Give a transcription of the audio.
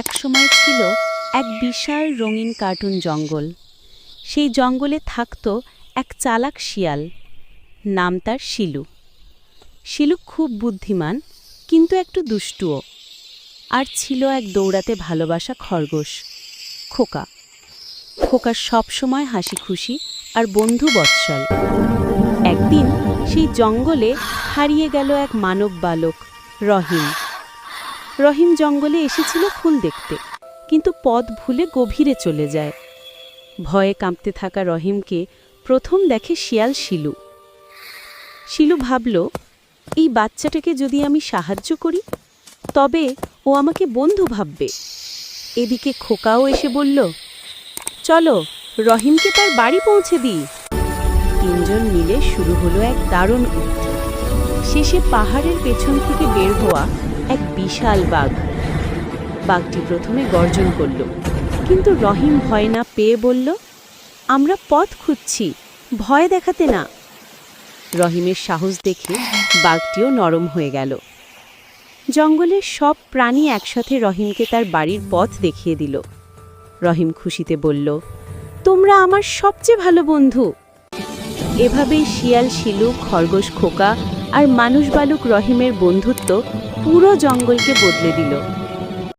এক সময় ছিল এক বিশাল রঙিন কার্টুন জঙ্গল। সেই জঙ্গলে থাকত এক চালাক শিয়াল। নাম তার শিলু। শিলু খুব বুদ্ধিমান, কিন্তু একটু দুষ্টুও। আর ছিল এক দৌড়াতে ভালোবাসা খরগোশ, খোকা। খোকা সবসময় হাসি খুশি আর বন্ধু বৎসল। একদিন সেই জঙ্গলে হারিয়ে গেল এক মানব বালক রহিম। রহিম জঙ্গলে এসেছিল ফুল দেখতে, কিন্তু পথ ভুলে গভীরে চলে যায়। ভয়ে কাঁপতে থাকা রহিমকে প্রথম দেখে শিয়াল শিলু। শিলু ভাবল, এই বাচ্চাটাকে যদি আমি সাহায্য করি, তবে ও আমাকে বন্ধু ভাববে। এদিকে খোকাও এসে বলল, চলো, রহিমকে তার বাড়ি পৌঁছে দিই। তিনজন মিলে শুরু হলো এক দারুণ শেষে পাহাড়ের পেছন থেকে বের হওয়া এক বিশাল বাঘ। বাঘটি প্রথমে গর্জন করল, কিন্তু রহিম ভয় না পেয়ে বলল, আমরা পথ খুঁজছি, ভয় দেখাতে না। রহিমের সাহস দেখে বাঘটিও নরম হয়ে গেল। জঙ্গলের সব প্রাণী একসাথে রহিমকে তার বাড়ির পথ দেখিয়ে দিল। রহিম খুশিতে বলল, তোমরা আমার সবচেয়ে ভালো বন্ধু। এভাবেই শিয়াল, শিলু, খরগোশ, খোকা আর মানুষ বালুক রহিমের বন্ধুত্ব পুরো জঙ্গলকে বদলে দিল।